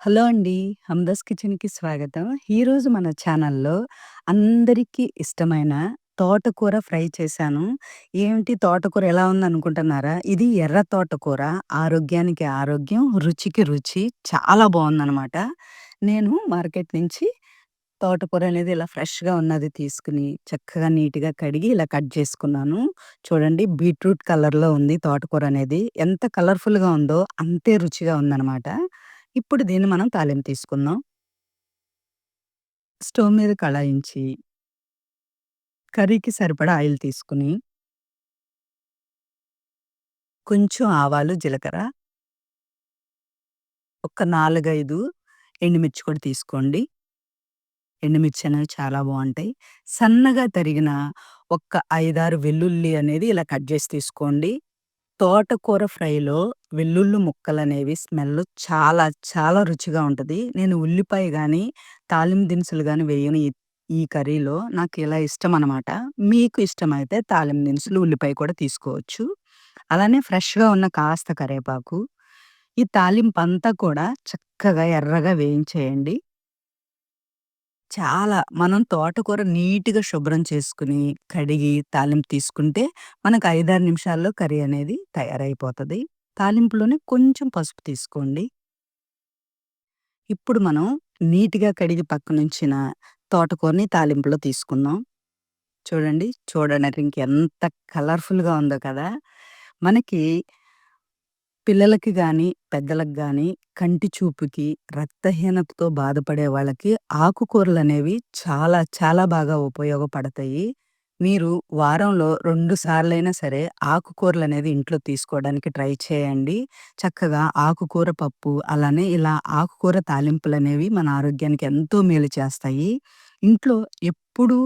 Hello అండి. హమ్దాస్ కిచెన్‌కి స్వాగతం. ఈరోజు మన ఛానల్‌లో అందరికీ ఇష్టమైన తోటకూర ఫ్రై చేశాను. ఏంటి తోటకూర ఎలా ఉందనుకుంటున్నారా? ఇది ఎర్ర తోటకూర. ఆరోగ్యానికి ఆరోగ్యం, రుచికి రుచి. చాలా బావుందనమాట. నేను మార్కెట్ నుంచి తోటకూర అనేది ఇలా ఫ్రెష్‌గా ఉన్నది తీసుకుని చక్కగా నీట్‌గా కడిగి ఇలా కట్ చేసుకున్నాను. చూడండి బీట్రూట్ కలర్‌లో ఉంది తోటకూర అనేది. ఎంత కలర్‌ఫుల్‌గా ఉందో అంతే రుచిగా ఉందనమాట. ఇప్పుడు దీన్ని మనం తాలింపు తీసుకుందాం. స్టవ్ మీద కళాయించి కర్రీకి సరిపడా ఆయిల్ తీసుకొని కొంచెం ఆవాలు, జీలకర్ర ఒక 4, 5 ఎండుమిర్చి కూడా తీసుకోండి. ఎండుమిర్చి అనేవి చాలా బాగుంటాయి సన్నగా తరిగిన ఒక 5, 6 వెల్లుల్లి అనేది ఇలా కట్ చేసి తీసుకోండి. తోటకూర ఫ్రైలో వెల్లుల్లి ముక్కలనేవి స్మెల్ చాలా చాలా రుచిగా ఉంటది. నేను ఉల్లిపాయ గానీ, తాలింపు దినుసులు గానీ వేయను ఈ ఈ కర్రీలో. నాకు ఇలా ఇష్టమనమాట. మీకు ఇష్టమైతే తాలింపు దినుసులు, ఉల్లిపాయ కూడా తీసుకోవచ్చు. అలానే ఫ్రెష్‌గా ఉన్న కాస్త కరివేపాకు. ఈ తాలింపంతా కూడా చక్కగా ఎర్రగా వేయించేయండి. చాలా మనం తోటకూర నీట్‌గా శుభ్రం చేసుకొని, కడిగి, తాలింపు తీసుకుంటే మనకు 5, 6 నిమిషాల్లో కర్రీ అనేది తయారైపోతది. తాలింపులోనే కొంచెం పసుపు తీసుకోండి. ఇప్పుడు మనం నీట్‌గా కడిగి పక్కనుంచిన తోటకూరని తాలింపులో తీసుకుందాం. చూడండి. చూడడానికి ఇంకెంత కలర్‌ఫుల్‌గా ఉందో కదా! మనకి పిల్లలకి కానీ పెద్దలకు కానీ కంటి చూపుకి, రక్తహీనతతో బాధపడే వాళ్ళకి ఆకుకూరలనేవి చాలా చాలా బాగా ఉపయోగపడతాయి. మీరు వారంలో 2 సార్లైనా సరే ఆకుకూరలనేది ఇంట్లో తీసుకోవడానికి ట్రై చేయండి. చక్కగా ఆకుకూర పప్పు, అలానే ఇలా ఆకుకూర తాలింపులనేవి మన ఆరోగ్యానికి ఎంతో మేలు చేస్తాయి. ఇంట్లో ఎప్పుడూ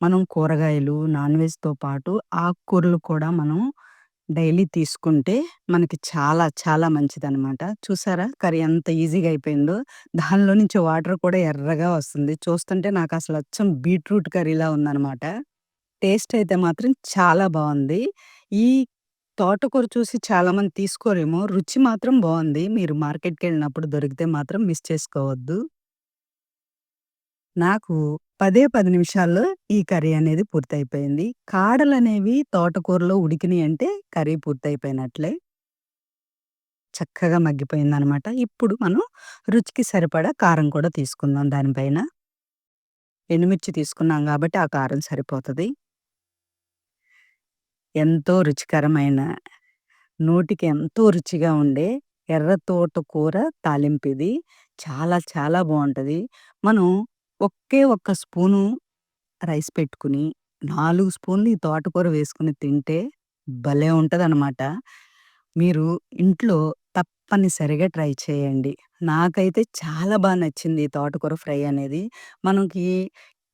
మనం కూరగాయలు, నాన్ వెజ్‌తో పాటు ఆకుకూరలు కూడా మనం డైలీ తీసుకుంటే మనకి చాలా చాలా మంచిదనమాట. చూసారా కర్రీ ఎంత ఈజీగా అయిపోయిందో. దానిలో నుంచి వాటర్ కూడా ఎర్రగా వస్తుంది. చూస్తుంటే నాకసలు అచ్చం బీట్రూట్ కర్రీలా ఉందనమాట. టేస్ట్ అయితే మాత్రం చాలా బావుంది. ఈ తోటకూర చూసి చాలామంది తీసుకోరేమో. రుచి మాత్రం బావుంది. మీరు మార్కెట్‌కెళ్ళినప్పుడు దొరికితే మాత్రం మిస్ చేసుకోవద్దు. నాకు పదే పది నిమిషాల్లో ఈ కర్రీ అనేది పూర్తయిపోయింది. కాడలు అనేవి తోటకూరలో ఉడికినాయి అంటే కర్రీ పూర్తయిపోయినట్లే. చక్కగా మగ్గిపోయిందనమాట. ఇప్పుడు మనం రుచికి సరిపడా కారం కూడా తీసుకుందాం దానిపైన. ఎండుమిర్చి తీసుకున్నాం కాబట్టి ఆ కారం సరిపోతుంది ఎంతో రుచికరమైన, నోటికి ఎంతో రుచిగా ఉండే ఎర్ర తోటకూర తాలింపిది. చాలా చాలా బాగుంటుంది మనం ఒకే ఒక్క స్పూను రైస్ పెట్టుకుని 4 స్పూన్లు ఈ తోటకూర వేసుకొని తింటే భలే ఉంటదనమాట. మీరు ఇంట్లో తప్పనిసరిగా ట్రై చేయండి. నాకైతే చాలా బా నచ్చింది ఈ తోటకూర ఫ్రై అనేది. మనకి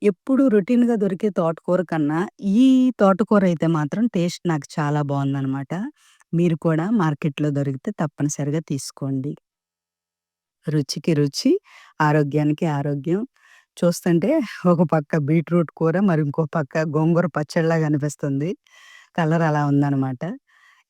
ఎప్పుడు రొటీన్‌గా దొరికే తోటకూర కన్నా, ఈ తోటకూర అయితే మాత్రం టేస్ట్ నాకు చాలా బావుందనమాట. మీరు కూడా మార్కెట్‌లో దొరికితే తప్పనిసరిగా తీసుకోండి. రుచికి రుచి, ఆరోగ్యానికి ఆరోగ్యం. చూస్తుంటే ఒక పక్క బీట్రూట్ కూర, మరి ఇంకో పక్క గోంగూర పచ్చడిలాగా అనిపిస్తుంది. కలర్ అలా ఉందనమాట.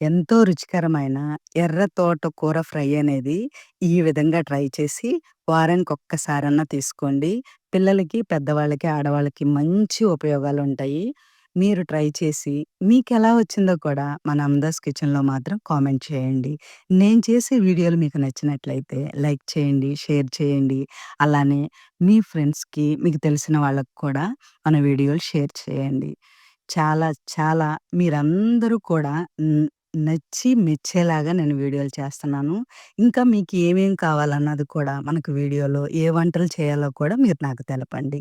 ఎంతో రుచికరమైన ఎర్ర తోటకూర ఫ్రై అనేది ఈ విధంగా ట్రై చేసి వారానికి ఒక్కసారన్నా తీసుకోండి. పిల్లలకి, పెద్దవాళ్ళకి, ఆడవాళ్ళకి మంచి ఉపయోగాలుంటాయి. మీరు ట్రై చేసి మీకెలా వచ్చిందో కూడా మన అమ్దాస్ కిచెన్‌లో మాత్రం కామెంట్ చేయండి. నేను చేసే వీడియోలు మీకు నచ్చినట్లయితే లైక్ చేయండి, షేర్ చేయండి. అలానే మీ ఫ్రెండ్స్‌కి, మీకు తెలిసిన వాళ్ళకి కూడా మన వీడియోలు షేర్ చేయండి. చాలా చాలా మీరందరూ కూడా నచ్చి మెచ్చేలాగా నేను వీడియోలు చేస్తున్నాను. ఇంకా మీకు ఏమేం కావాలన్నది కూడా మనకు వీడియోలో ఏ వంటలు చేయాలో కూడా మీరు నాకు తెలపండి.